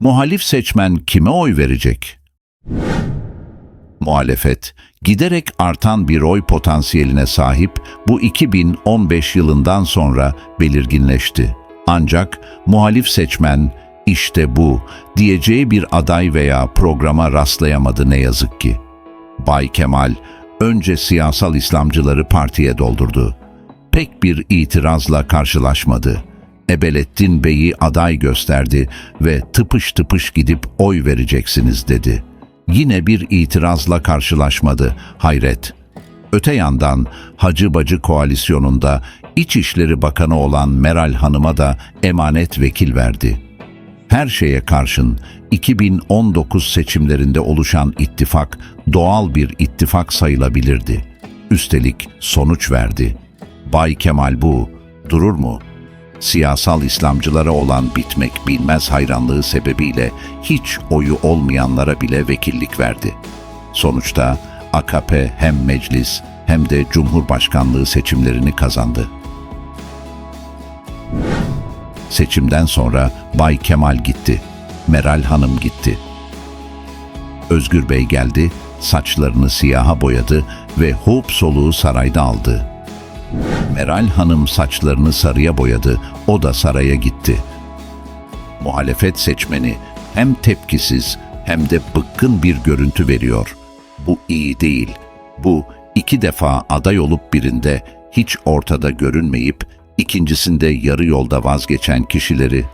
Muhalif seçmen kime oy verecek? Muhalefet, giderek artan bir oy potansiyeline sahip bu 2015 yılından sonra belirginleşti. Ancak muhalif seçmen işte bu diyeceği bir aday veya programa rastlayamadı ne yazık ki. Bay Kemal önce siyasal İslamcıları partiye doldurdu. Pek bir itirazla karşılaşmadı. Ebelettin Bey'i aday gösterdi ve tıpış tıpış gidip oy vereceksiniz dedi. Yine bir itirazla karşılaşmadı. Hayret. Öte yandan Hacı Bacı koalisyonunda İçişleri Bakanı olan Meral Hanım'a da emanet vekil verdi. Her şeye karşın 2019 seçimlerinde oluşan ittifak doğal bir ittifak sayılabilirdi. Üstelik sonuç verdi. Bay Kemal bu durur mu? Siyasal İslamcılara olan bitmek bilmez hayranlığı sebebiyle hiç oyu olmayanlara bile vekillik verdi. Sonuçta AKP hem meclis hem de Cumhurbaşkanlığı seçimlerini kazandı. Seçimden sonra Bay Kemal gitti. Meral Hanım gitti. Özgür Bey geldi, saçlarını siyaha boyadı ve hoop soluğu sarayda aldı. Meral Hanım saçlarını sarıya boyadı, o da saraya gitti. Muhalefet seçmeni hem tepkisiz hem de bıkkın bir görüntü veriyor. Bu iyi değil. Bu iki defa aday olup birinde hiç ortada görünmeyip ikincisinde yarı yolda vazgeçen kişileri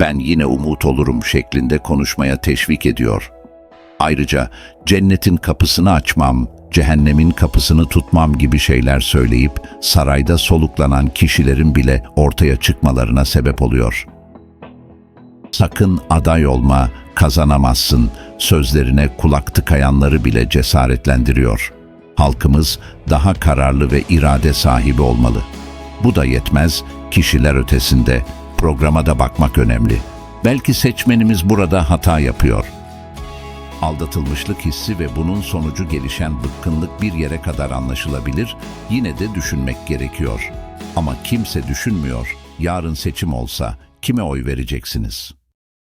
ben yine umut olurum şeklinde konuşmaya teşvik ediyor. Ayrıca cennetin kapısını açmam, cehennemin kapısını tutmam gibi şeyler söyleyip sarayda soluklanan kişilerin bile ortaya çıkmalarına sebep oluyor. Sakın aday olma, kazanamazsın sözlerine kulak tıkayanları bile cesaretlendiriyor. Halkımız daha kararlı ve irade sahibi olmalı. Bu da yetmez, kişiler ötesinde programa da bakmak önemli. Belki seçmenimiz burada hata yapıyor. Aldatılmışlık hissi ve bunun sonucu gelişen bıkkınlık bir yere kadar anlaşılabilir, yine de düşünmek gerekiyor. Ama kimse düşünmüyor, yarın seçim olsa kime oy vereceksiniz?''